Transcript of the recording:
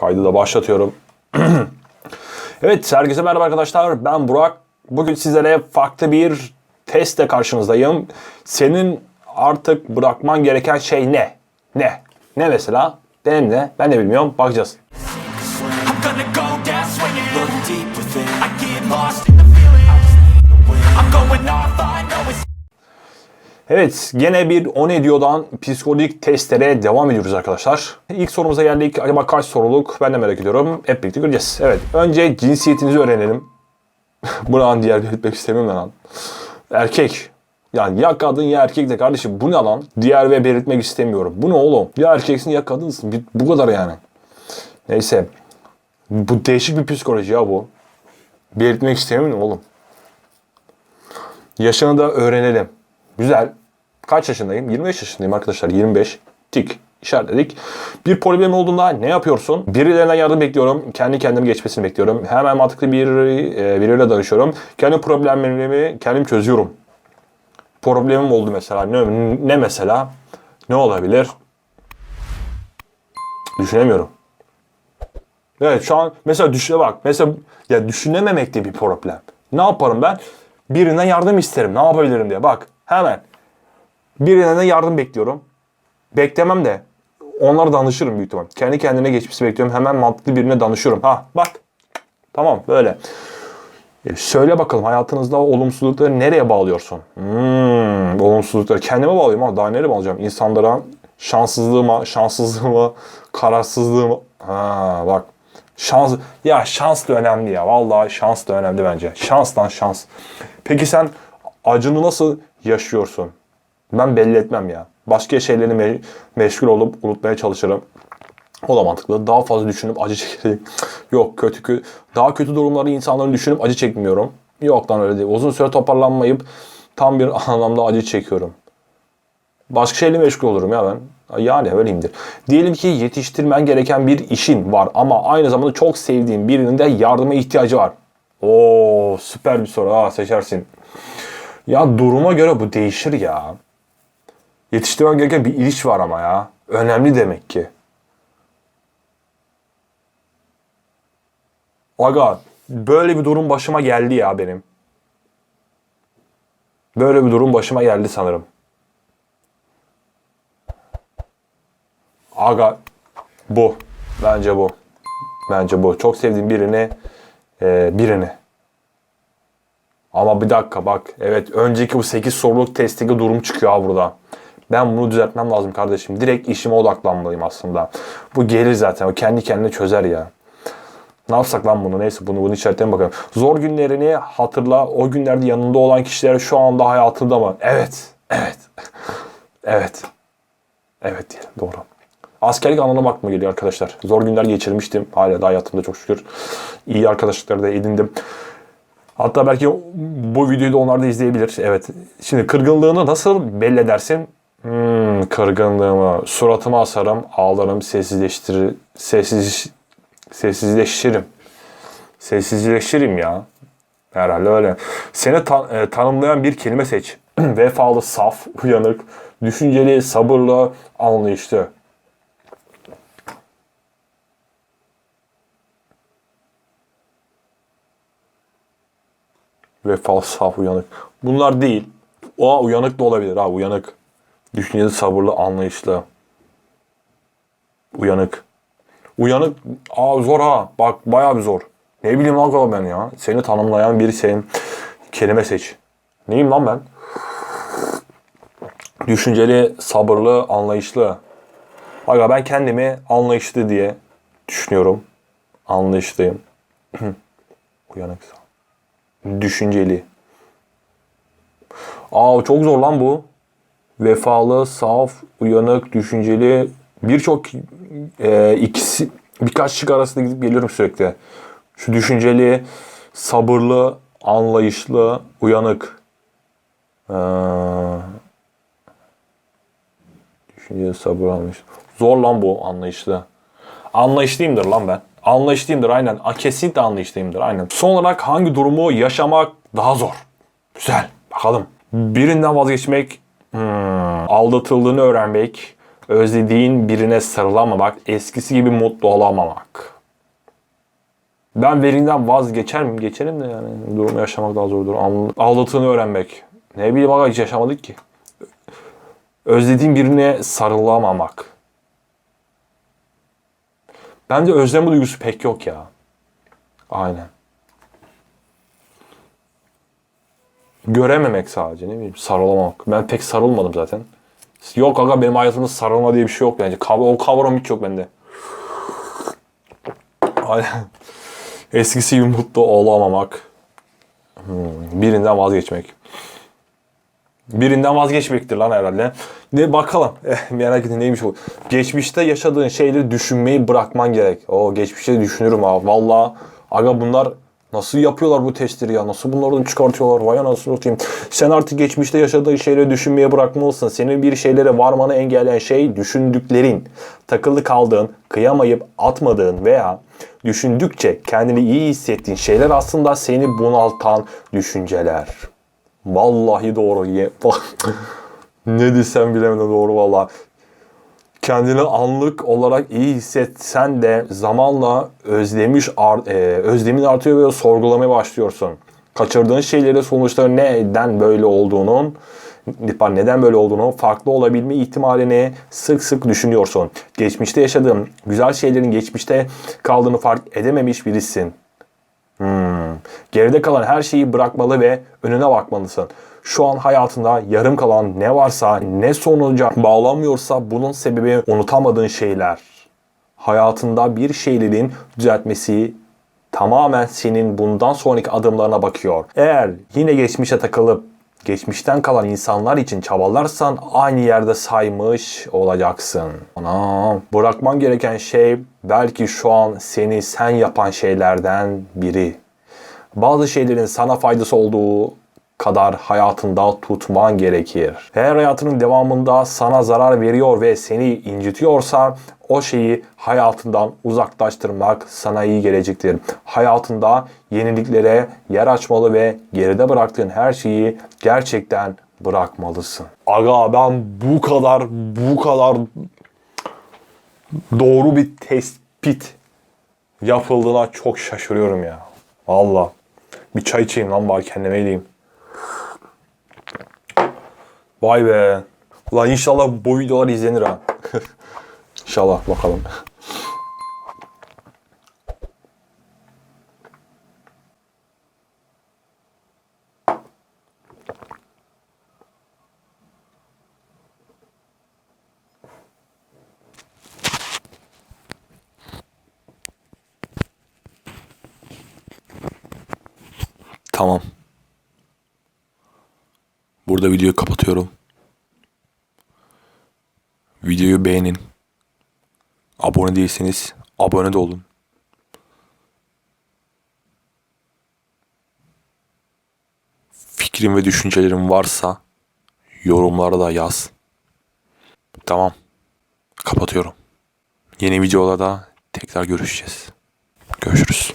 Kaydı da başlatıyorum. evet, herkese merhaba arkadaşlar. Ben Burak. Bugün sizlere farklı bir testle karşınızdayım. Senin artık bırakman gereken şey ne? Ne? Ne mesela? Benim ne? Ben de bilmiyorum. Bakacağız. Evet, gene bir o ne diyordan psikolojik testlere devam ediyoruz arkadaşlar. İlk sorumuza geldik. Acaba kaç soruluk? Ben de merak ediyorum. Hep birlikte göreceğiz. Evet, önce cinsiyetinizi öğrenelim. Bu lan diğer belirtmek istemiyorum lan. Erkek. Yani ya kadın ya erkek de kardeşim bu ne lan? Diğer ve belirtmek istemiyorum. Bu ne oğlum? Ya erkeksin ya kadınsın. Bu kadar yani. Neyse. Bu değişik bir psikoloji ya bu. Belirtmek istemiyorum oğlum. Yaşını da öğrenelim. Güzel. Kaç yaşındayım? 25 yaşındayım arkadaşlar. 25. Tik. işaretledik. Bir problem olduğunda ne yapıyorsun? Birilerinden yardım bekliyorum. Kendi kendimi geçmesini bekliyorum. Hemen mantıklı bir e, biriyle danışıyorum. Kendi problemlerimi kendim çözüyorum. Problemim oldu mesela. Ne, ne mesela? Ne olabilir? Düşünemiyorum. Evet şu an mesela düşüne bak. Mesela ya düşünememek de bir problem. Ne yaparım ben? Birinden yardım isterim. Ne yapabilirim diye. Bak hemen. Birinden de yardım bekliyorum. Beklemem de onlara danışırım büyük ihtimal. Kendi kendine geçmesi bekliyorum. Hemen mantıklı birine danışıyorum. Ha bak. Tamam böyle. E, söyle bakalım hayatınızda olumsuzlukları nereye bağlıyorsun? Hmm, olumsuzlukları kendime bağlıyorum ama daha nereye bağlayacağım? İnsanlara şanssızlığıma, şanssızlığıma, kararsızlığıma. Ha bak. Şans ya şans da önemli ya. Vallahi şans da önemli bence. Şanstan şans. Peki sen acını nasıl yaşıyorsun? Ben belli etmem ya. Başka şeyleri me- meşgul olup unutmaya çalışırım. O da mantıklı. Daha fazla düşünüp acı çekerim. Yok kötü kö daha kötü durumları insanların düşünüp acı çekmiyorum. Yok lan öyle değil. Uzun süre toparlanmayıp tam bir anlamda acı çekiyorum. Başka şeyle meşgul olurum ya ben. Yani öyleyimdir. Diyelim ki yetiştirmen gereken bir işin var ama aynı zamanda çok sevdiğin birinin de yardıma ihtiyacı var. Oo süper bir soru. Ha seçersin. Ya duruma göre bu değişir ya. Yetiştirmen gereken bir iş var ama ya. Önemli demek ki. Aga böyle bir durum başıma geldi ya benim. Böyle bir durum başıma geldi sanırım. Aga bu. Bence bu. Bence bu. Çok sevdiğim birini e, birini. Ama bir dakika bak. Evet önceki bu 8 soruluk testteki durum çıkıyor burada. Ben bunu düzeltmem lazım kardeşim. Direkt işime odaklanmalıyım aslında. Bu gelir zaten. O kendi kendine çözer ya. Ne yapsak lan bunu? Neyse bunu bunu işaretleyelim bakalım. Zor günlerini hatırla. O günlerde yanında olan kişiler şu anda hayatında mı? Evet. Evet. evet. Evet diyelim. Doğru. Askerlik anlamına bakma geliyor arkadaşlar. Zor günler geçirmiştim. Hala da hayatımda çok şükür. iyi arkadaşlıkları da edindim. Hatta belki bu videoyu da onlar da izleyebilir. Evet. Şimdi kırgınlığını nasıl belli edersin? Hmm, kırgınlığımı suratıma asarım, ağlarım, sessizleştirir, sessiz, sessizleşirim. Sessizleşirim ya. Herhalde öyle. Seni ta- e, tanımlayan bir kelime seç. Vefalı, saf, uyanık, düşünceli, sabırlı, anlayışlı. Vefalı, saf, uyanık. Bunlar değil. O uyanık da olabilir ha uyanık. Düşünceli, sabırlı, anlayışlı. Uyanık. Uyanık, aa zor ha. Bak bayağı bir zor. Ne bileyim lan ben ya. Seni tanımlayan biri senin kelime seç. Neyim lan ben? Düşünceli, sabırlı, anlayışlı. Aga ben kendimi anlayışlı diye düşünüyorum. Anlayışlıyım. Uyanık. Düşünceli. Aa çok zor lan bu. Vefalı, saf, uyanık, düşünceli. Birçok e, ikisi birkaç şık arasında gidip geliyorum sürekli. Şu düşünceli, sabırlı, anlayışlı, uyanık. Ee, düşünceli, sabırlı, anlayışlı. Zor lan bu anlayışlı. Anlayışlıyımdır lan ben. Anlayışlıyımdır aynen. A, kesinlikle anlayışlıyımdır aynen. Son olarak hangi durumu yaşamak daha zor? Güzel. Bakalım. Birinden vazgeçmek, hmm, aldatıldığını öğrenmek, Özlediğin birine sarılamamak, eskisi gibi mutlu olamamak. Ben verinden vazgeçer miyim? Geçerim de yani. Durumu yaşamak daha zordur. Al- Aldattığını öğrenmek. Ne bileyim aga hiç yaşamadık ki. Özlediğin birine sarılamamak. Bence özlem duygusu pek yok ya. Aynen. Görememek sadece ne bileyim sarılamamak. Ben pek sarılmadım zaten. Yok aga benim hayatımda sarılma diye bir şey yok bence. Kav- o kavram hiç yok bende. Eskisi gibi mutlu olamamak. Hmm, birinden vazgeçmek. Birinden vazgeçmektir lan herhalde. Ne bakalım. Eh, merak edin neymiş bu. Geçmişte yaşadığın şeyleri düşünmeyi bırakman gerek. O geçmişte düşünürüm abi. Valla aga bunlar nasıl yapıyorlar bu testleri ya? Nasıl bunlardan çıkartıyorlar? Vay anasını satayım. Sen artık geçmişte yaşadığın şeyleri düşünmeye bırakmalısın. Senin bir şeylere varmanı engelleyen şey düşündüklerin. Takılı kaldığın, kıyamayıp atmadığın veya düşündükçe kendini iyi hissettiğin şeyler aslında seni bunaltan düşünceler. Vallahi doğru. Ne desem bilemedim doğru valla. Kendini anlık olarak iyi hissetsen de zamanla özlemiş ar- e, özlemin artıyor ve sorgulamaya başlıyorsun. Kaçırdığın şeyleri sonuçları neden böyle olduğunun neden böyle olduğunu farklı olabilme ihtimalini sık sık düşünüyorsun. Geçmişte yaşadığın güzel şeylerin geçmişte kaldığını fark edememiş birisin. Hmm. Geride kalan her şeyi bırakmalı ve önüne bakmalısın. Şu an hayatında yarım kalan ne varsa, ne sonuca bağlanmıyorsa bunun sebebi unutamadığın şeyler. Hayatında bir şeylerin düzeltmesi tamamen senin bundan sonraki adımlarına bakıyor. Eğer yine geçmişe takılıp geçmişten kalan insanlar için çabalarsan aynı yerde saymış olacaksın. Anam. Bırakman gereken şey belki şu an seni sen yapan şeylerden biri. Bazı şeylerin sana faydası olduğu kadar hayatında tutman gerekir. Eğer hayatının devamında sana zarar veriyor ve seni incitiyorsa o şeyi hayatından uzaklaştırmak sana iyi gelecektir. Hayatında yeniliklere yer açmalı ve geride bıraktığın her şeyi gerçekten bırakmalısın. Aga ben bu kadar bu kadar doğru bir tespit yapıldığına çok şaşırıyorum ya. Valla. Bir çay içeyim lan bari kendime edeyim. Vay be. Ulan inşallah bu videolar izlenir ha. inşallah bakalım. Tamam. Burada videoyu kapatıyorum. Videoyu beğenin. Abone değilseniz abone de olun. Fikrin ve düşüncelerin varsa yorumlara da yaz. Tamam. Kapatıyorum. Yeni videolarda tekrar görüşeceğiz. Görüşürüz.